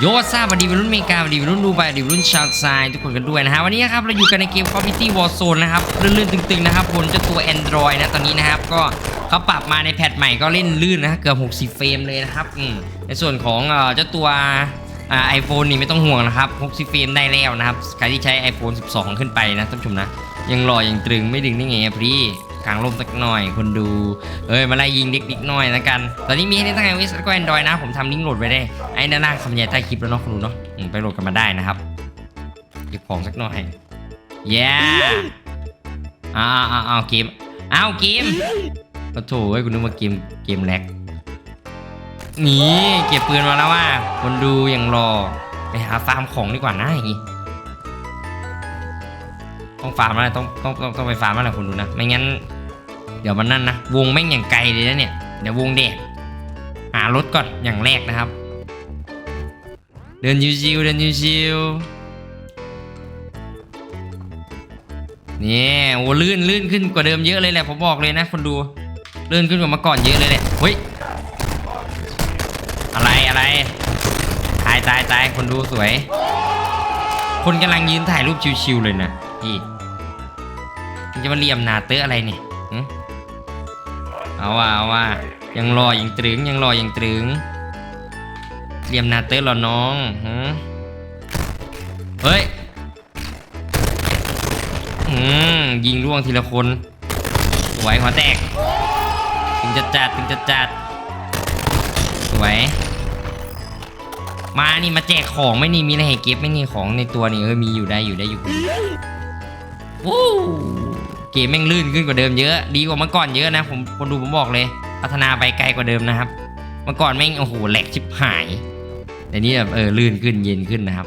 โยซ่าสวัสดีวัยรุ่นเมกาสวัสดีวัยรุ่นดูไบสวัสดีวัยรุ่นชาวไซทุกคนกันด้วยนะฮะวันนี้นะครับเราอยู่กันในเกม Call of Duty Warzone นะครับลื่นๆตึงๆนะครับบนเจ้าตัว Android นะตอนนี้นะครับก็เขาปรับมาในแพทใหม่ก็เล่นลื่นนะเกือบ60 เฟรมเลยนะครับในส่วนของเจ้าตัวไอโฟนนี่ไม่ต้องห่วงนะครับ60 เฟรมได้แล้วนะครับใครที่ใช้ iPhone 12 ขึ้นไปนะท่านผู้ชมนะยังหล่อยังตรึงไม่ดึงได้ไงพี่ กลางลมสักหน่อยคนดู เอ้ยมาไล่ยิงเด็กๆหน่อยแล้วกัน ตอนนี้มีให้เล่นทั้ง iOS แล้วก็ Android นะ ผมทำลิงก์โหลดไว้ได้ ไอ้ด้านล่างคำบรรยายใต้คลิปแล้วเนาะคุณดูเนาะอืมไปโหลดกันมาได้นะครับเก็บของสักหน่อยเย้อ้าวอ้าวอ้าวเกมอ้าวเกมโอ้โถเอ้ยคุณนึกว่าเกมเกมแลกนี่เก็บปืนมาแล้วว่า คนดูยังรอไปหาฟาร์มของดีกว่านะอย่างงี้ต้องฟาร์มแล้วต้องต้องต้องต้องไปฟาร์มแล้วคุณดูนะ ไม่งั้น เดี๋ยวมันนั่นนะ วงแม่งอย่างไกลเลยนะเนี่ย เดี๋ยววงแดกหารถก่อนอย่างแรกนะครับ เดินชิวๆเดินชิวๆนี่โอ้ลื่นลื่นขึ้นกว่าเดิมเยอะเลยแหละผมบอกเลยนะคนดูลื่นขึ้นกว่าเมื่อก่อนเยอะเลยแหละเฮ้ยอะไรอะไรตายตายตายคนดูสวย คนกำลังยืนถ่ายรูปชิวๆเลยนะพี่มันจะมาเหลี่ยมนาเตอะอะไรเนี่ย เอาว่าเอาว่ายังรอยังตรึงยังรอยังตรึงเหลี่ยมนาเตอะเหรอน้องเฮ้ยอืมยิงร่วงทีละคนสวยหัวแตกถึงจะจัดถึงจะจัดสวยมานี่มาแจกของไม่นี่มีอะไรให้เก็บไม่นี่ของในตัวนี่เออมีอยู่ได้อยู่ได้อยู่วู้ เกมแม่งลื่นขึ้นกว่าเดิมเยอะ ดีกว่าเมื่อก่อนเยอะนะผมคนดูผมบอกเลย พัฒนาไปไกลกว่าเดิมนะครับ เมื่อก่อนแม่งโอ้โหแหลกชิบหายแต่นี่แบบเออลื่นขึ้นเย็นขึ้นนะครับ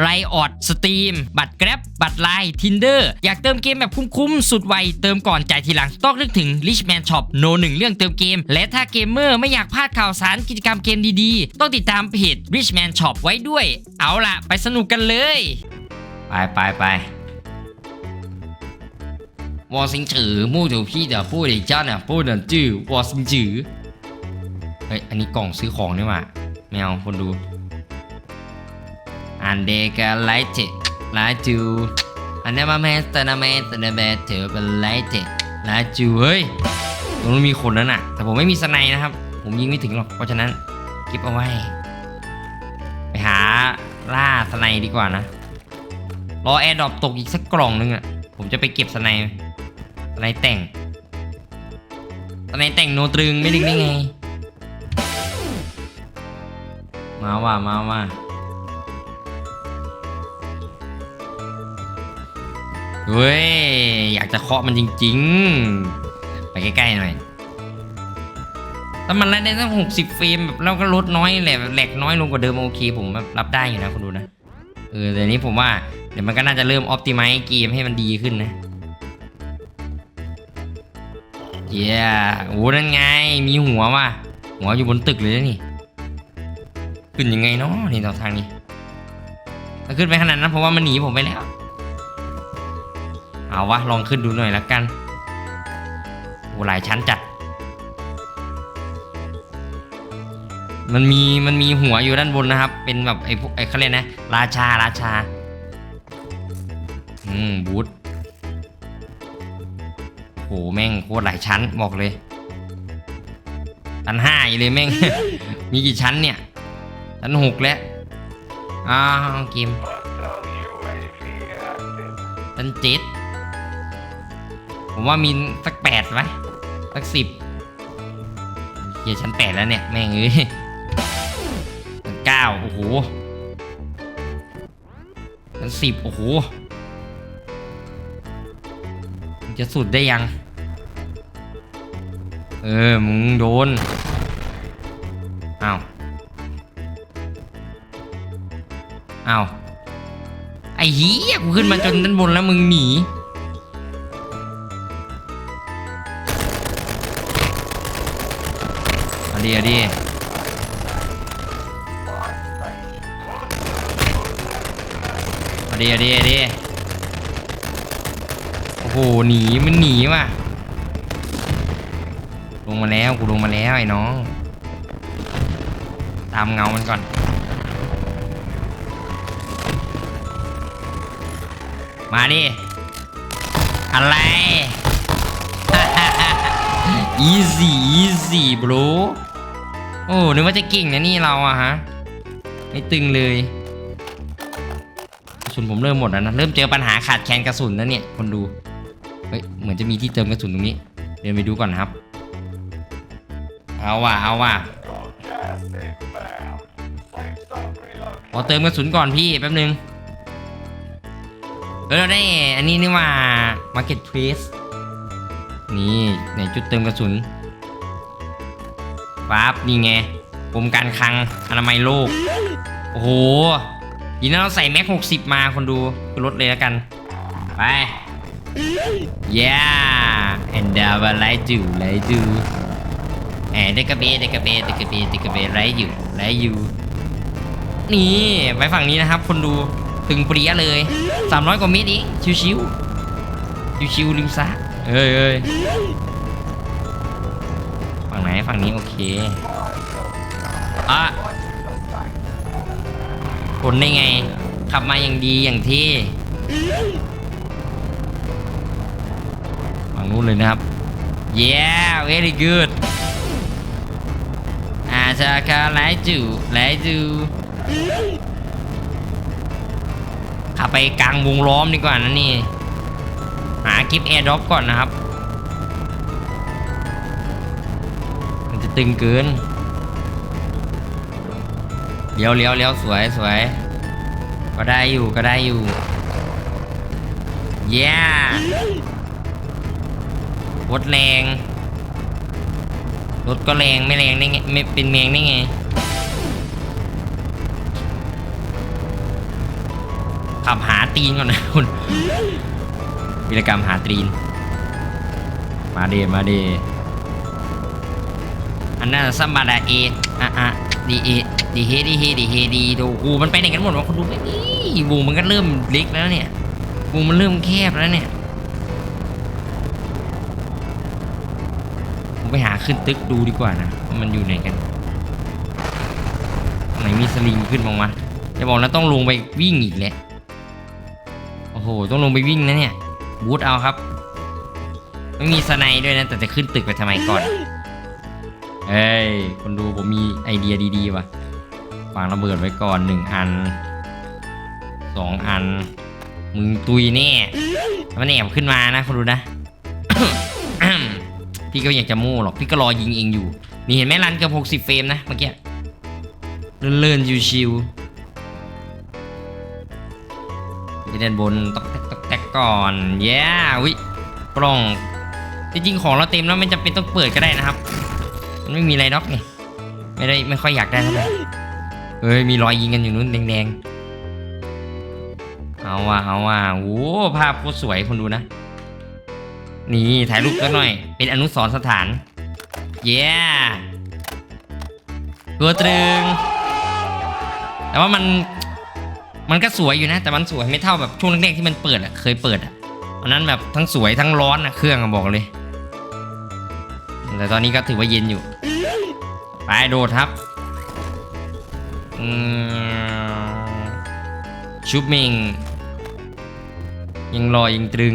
ไรออดสตรีมบัตรแกร็บบัตรไลน์ทินเดอร์อยากเติมเกมแบบคุ้มๆ สุดไว เติมก่อนจ่ายทีหลัง ต้องนึกถึง Richman Shop โนหนึ่งเรื่องเติมเกม และถ้าเกมเมอร์ไม่อยากพลาดข่าวสารกิจกรรมเกมดีๆ ต้องติดตามเพจ Richman Shop ไว้ด้วย เอาล่ะ ไปสนุกกันเลย ไปไปไปวอซิงจือมู่ถูพี่เดี๋ยวพูดอีกจ้าเนี่ยพูดเดี๋ยวจื้อวอซิงจือเฮ้ยอันนี้กล่องซื้อของนี่หว่าไม่เอาคนดู อันเดกาไลท์ไลท์จูอันนี้มาแมสตนาแมสตนาแมสเถอเป็นไลท์ไลท์จูเฮ้ยตรงนู้นมีคนนั้นน่ะ แต่ผมไม่มีสไนนะครับ ผมยิงไม่ถึงหรอกเพราะฉะนั้นเก็บเอาไว้ ไปหาล่าสไนดีกว่านะ รอแอร์ดรอปตกอีกสักกล่องนึงอะผมจะไปเก็บสไนสไนแต่งสไนแต่งโนตรึงไม่ดึงได้ไง มาว่ามาว่า เฮ้ย อยากจะเคาะมันจริง ๆ ไปใกล้ๆหน่อยถ้ามันได้ตั้งหกสิบเฟรมแบบแล้วก็ลดน้อยแหละแหลกน้อยลงกว่าเดิมโอเค ผมรับได้อยู่นะคุณดูนะ เออแต่นี้ผมว่าเดี๋ยวมันก็น่าจะเริ่มออ t ติไม e เกมให้มันดีขึ้นนะเย้โอ้นั่นไง มีหัวว่ะหัวอยู่บนตึกเลยนี่ ขึ้นยังไงเนาะนี่ต่อทางนี้ถ้าขึ้นไปขนาดนั้นผมว่ามันหนีผมไปแล้ว เอาวะลองขึ้นดูหน่อยละกันโอ้หลายชั้นจัด มันมีมันมีหัวอยู่ด้านบนนะครับ เป็นแบบไอ้พวกไอ้เขาเรียกนะ ราชาราชา อืมบูธโหแม่งโคตรหลายชั้นบอกเลยชั้นห้าอีกเลยแม่ง มีกี่ชั้นเนี่ยชั้นหกแล้วอ้าวเกมชั้นเจ็ด ผมว่ามีสักแปดไหมสักสิบเฮียชั้นแปดแล้วเนี่ย แม่งเอ้ยชั้นเก้าโอ้โหชั้นสิบโอ้โหจะสุดได้ยัง เออ มึงโดนอ้าวอ้าวไอ้เหี้ยกูขึ้นมาจนด้านบนแล้วมึงหนี ดีเอาดีเอาดีเอาดีเอาดีโอ้โหหนีมันหนีว่ะลงมาแล้วกูลงมาแล้วไอ้น้อง ตามเงามันก่อน มาดิอะไร easy easy bro โอ้นึกว่าจะเก่งนะนี่เราอะฮะไม่ตึงเลยกระสุนผมเริ่มหมดแล้วนะเริ่มเจอปัญหาขาดแคลนกระสุนแล้วเนี่ยคนดูเฮ้ยเหมือนจะมีที่เติมกระสุนตรงนี้ เดินไปดูก่อนนะครับ เอาว่ะเอาว่ะขอเติมกระสุนก่อนพี่แป๊บนึงเออเราได้อันนี้นี่ว่า Market Place นี่ในจุดเติมกระสุน ปั๊บนี่ไงกรมการคลังอนามัยโลก โอ้โหยีนั้นเราใส่แม็กหกสิบมาคนดูคือลดเลยแล้วกัน ไป yeah and uh, like do like do แหมเด็กเบเดกเบเดกเบเดกเบไรอยู่ไรอยู่นี่ไปฝั่งนี้นะครับ คนดูตึงปรี้ยเลย 300 กว่าเมตรองชิวชิวชิวชิวๆริมซะเอ้ยเอ้ย ฝั่งนี้โอเคอะคนได้ไง ขับมาอย่างดีอย่างที่ฝั่งนู้นเลยนะครับ yeah very good อาชาคาไลจูไลจูขับไปกลางวงล้อมดีกว่านะนี่ หากิฟแอร์ดรอปก่อนนะครับ ตึงเกินเลี้ยวเลี้ยวเลี้ยวสวยสวยก็ได้อยู่ก็ได้อยู่เย้รถแรงรถก็แรงไม่แรงได้ไงไม่เป็นแมงได้ไงขับหาตีนก่อนนะคุณวิรกรรมหาตีน มาเดมาเด อันนั้นซัมบาดาเออะอะดีเอดีเฮดีเฮดีเฮดีดูกูมันไปไหนกันหมดวะคุณดูไม่นี่วงมันก็เริ่มเล็กแล้วเนี่ยวงมันเริ่มแคบแล้วเนี่ยผมไปหาขึ้นตึกดูดีกว่านะมันอยู่ไหนกันไหนมีสลิงขึ้นบ้างวะจะบอกนะต้องลงไปวิ่งอีกแหละโอ้โหต้องลงไปวิ่งนะเนี่ยบูทเอาครับ ไม่มีสไนด์ด้วยนะแต่จะขึ้นตึกไปทำไมก่อน เอ้ยคนดูผมมีไอเดียดีๆว่ะวางระเบิดไว้ก่อนหนึ่งอันสองอัน มึงตุยแน่มันแอบขึ้นมานะคนดูนะพี่ก็อยากจะโม่หรอกพี่ก็รอยิงเองอยู่ นี่เห็นไหมรันเกือบหกสิบเฟรมนะเมื่อกี้เลื่อนๆชิวๆไปด้านบนตอกแตกตอกแตกก่อนแย่วิกล่องจริงๆของเราเต็มแล้วไม่จำเป็นต้องเปิดก็ได้นะครับ ไม่มีอะไรน็อกนี่ไม่ได้ไม่ค่อยอยากได้เท่าไหร่เฮ้ยมีรอยยิงกันอยู่นู้นแดงๆเอาว่ะเอาว่ะโอ้ภาพโคตรสวยคนดูนะ นี่ถ่ายรูปกันหน่อย เป็นอนุสรณ์สถาน เย้ตัวตรึงแต่ว่ามันมันก็สวยอยู่นะ แต่มันสวยไม่เท่าแบบช่วงแรกๆที่มันเปิดอะเคยเปิดอะอันนั้นแบบทั้งสวยทั้งร้อนอะเครื่องอะบอกเลย แต่ตอนนี้ก็ถือว่าเย็นอยู่ ไปโดดครับชุบมิง ยังรอยังตรึง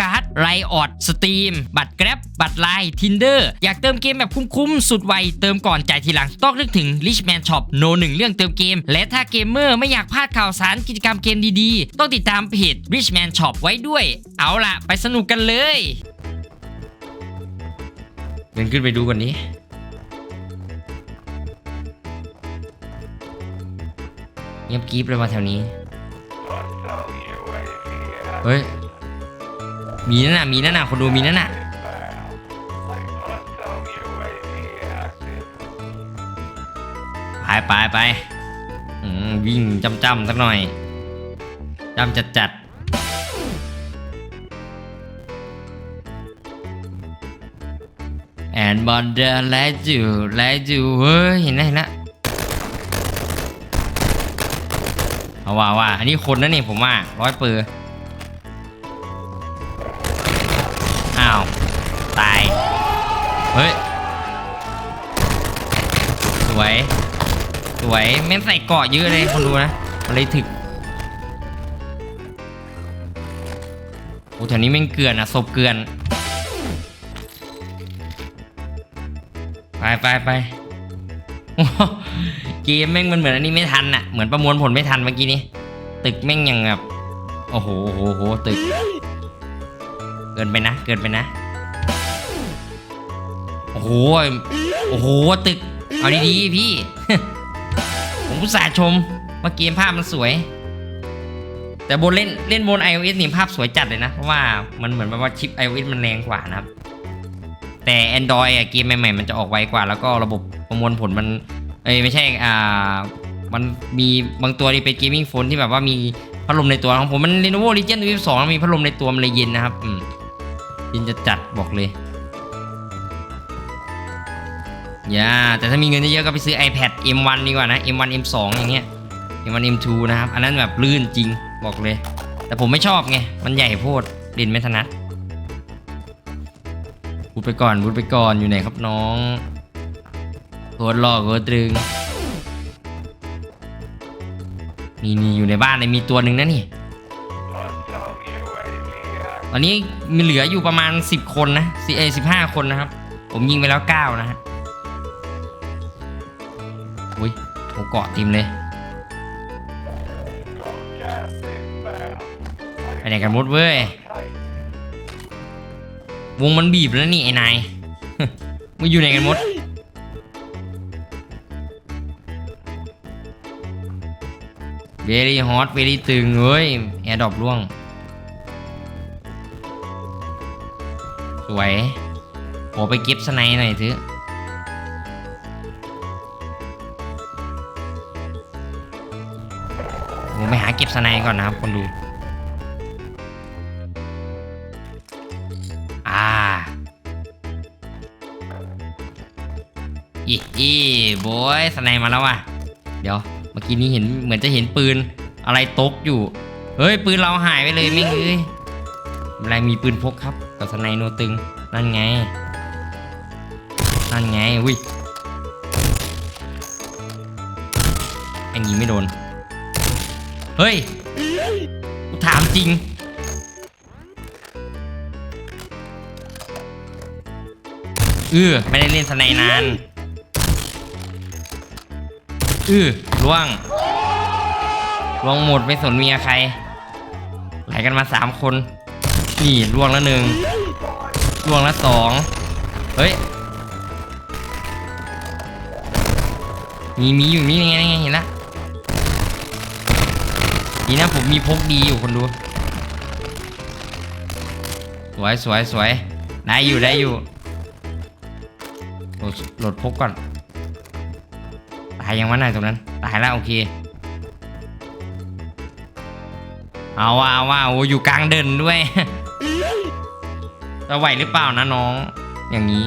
การ์ดไลออดสตรีมบัตรแกร็บบัตรไลน์ทินเดอร์อยากเติมเกมแบบคุ้มๆ สุดไว เติมก่อนจ่ายทีหลัง ต้องนึกถึง Richman Shop โนหนึ่งเรื่องเติมเกม และถ้าเกมเมอร์ไม่อยากพลาดข่าวสารกิจกรรมเกมดีๆ ต้องติดตามเพจ Richman Shop ไว้ด้วย เอาล่ะ ไปสนุกกันเลยเดินขึ้นไปดูก่อนนี้เงียบกริบเลยมาแถวนี้ เฮ้ย มีนั่นน่ะมีนั่นน่ะคนดูมีนั่นน่ะไปไปไปวิ่งจำจำสักหน่อยจำจัดจัดแอนบอลเดอร์ไลจูไลจูเฮ้ยเห็นแล้วเห็นแล้วเอาว่าว่าอันนี้คนนะนี่ผมว่าร้อยเปอร์ เฮ้ย สวย สวยแม่งใส่เกาะเยอะเลยคนดูนะมันเลยถึกโอ้แถวนี้แม่งเกลือนอะศพเกลือน ไปไปไปเกมแม่งมันเหมือนอันนี้ไม่ทันอะ เหมือนประมวลผลไม่ทันเมื่อกี้นี้ ตึกแม่งยังแบบ โอ้โหโอ้โหโอ้โหตึก เกินไปนะ เกินไปนะ โอ้โหโอ้โหตึก เอาดีๆพี่ ผมอุตส่าห์ชมว่าเกมภาพมันสวย แต่บนเล่นเล่นบน iOS นี่ภาพสวยจัดเลยนะ เพราะว่ามันเหมือนแบบว่าชิป iOS มันแรงกว่านะครับ แต่ Android อะเกมใหม่ๆมันจะออกไวกว่า แล้วก็ระบบประมวลผลมันเอ้ยไม่ใช่อ่ามันมีบางตัวที่เป็นเกมมิ่งโฟนที่แบบว่ามีพัดลมในตัวของผมมัน Lenovo Legion V2 มีพัดลมในตัวมันเลยเย็นนะครับอืมเย็นจะจัดบอกเลย อย่าแต่ถ้ามีเงินเยอะๆก็ไปซื้อ iPad M1 ดีกว่านะ M1 M2 อย่างเงี้ย M1 M2 นะครับ อันนั้นแบบลื่นจริงบอกเลย แต่ผมไม่ชอบไง มันใหญ่โพดเล่นไม่ถนัดพูดไปก่อนพูดไปก่อนอยู่ไหนครับน้องโคตรหล่อโคตรตรึงนี่นี่อยู่ในบ้านเลยมีตัวหนึ่งนะนี่ตอนนี้มีเหลืออยู่ประมาณ 10 คนนะสิเอสิบห้าคนนะครับ ผมยิงไปแล้ว 9 นะฮะ โหเกาะติมเลยไปไหนกันมดเว้ยวงมันบีบแล้วนี่ไอ้นายมึงอยู่ไหนกันมดเวลี่ฮอตเวลี่ตึงเฮ้ยแอร์ดรอปร่วง สวยขอไปเก็บสไนหน่อยเถอะ สไนด์ก่อนนะครับคนดูอ่าอีอีโบยสไนด์มาแล้วว่ะ เดี๋ยว เมื่อกี้นี้เห็นเหมือนจะเห็นปืนอะไรตกอยู่ เฮ้ย ปืนเราหายไปเลยไม่งเอ้ยอะไรมีปืนพกครับ กับสไนด์โนตึง นั่นไง นั่นไงอุ้ยอันนี้ไม่โดน เฮ้ยกูถามจริง เออไม่ได้เล่นสไนนานเออล่วงล่วงหมดไม่สนเมียใคร ไหลกันมาสามคน นี่ล่วงละหนึ่งล่วงละสองเฮ้ยมีมีอยู่มีไงไงเห็นละ ดีนะผมมีพกดีอยู่คนดูสวยสวยสวยได้อยู่ได้อยู่โหลดโหลดพกก่อน ตายยังวะนายตรงนั้น ตายแล้วโอเค เอาว่าเอาว่าโอ้อยู่กลางเดินด้วยจะไหวหรือเปล่านะน้อง อย่างนี้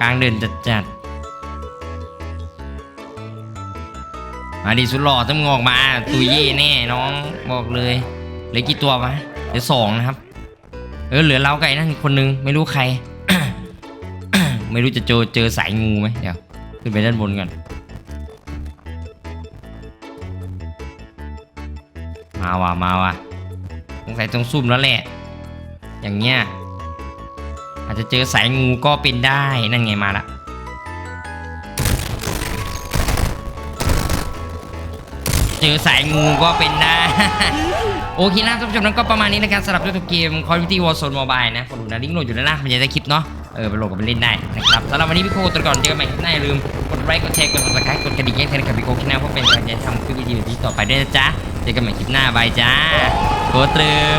กลางเดินจัดจัด มาดิสุดหล่อต้องงอกมา ตุยเย่แน่น้องบอกเลยเหลือกี่ตัววะเหลือสองนะครับ เออเหลือเราไก่นั่นอีกคนนึงไม่รู้ใคร ไม่รู้จะเจอเจอสายงูไหมเดี๋ยวขึ้นไปด้านบนก่อนมาว่ะมาว่ะสงสัยต้องซุ่มแล้วแหละ อย่างเงี้ยอาจจะเจอสายงูก็เป็นได้นั่นไงมาละ เจอสายงูก็เป็นได้ โอเคนะท่านผู้ชมนั้นก็ประมาณนี้นะครับสำหรับตัวเกม Call of Duty Warzone Mobile นะกดดูนะลิงก์โหลดอยู่ด้านล่างมันจะได้คลิปเนาะเออไปโหลดกันไปเล่นได้นะครับสำหรับวันนี้พี่โคตัวก่อนเจอกันใหม่คลิปหน้าอย่าลืมกดไลค์กดแชร์กดติดตามกดกระดิ่งแจ้งเตือนกับพี่โคที่หน้าเพื่อเป็นกำลังใจทำคลิปวิดีโอที่ต่อไปด้วยนะจ๊ะเจอกันใหม่คลิปหน้าบายจ้าโคตรึง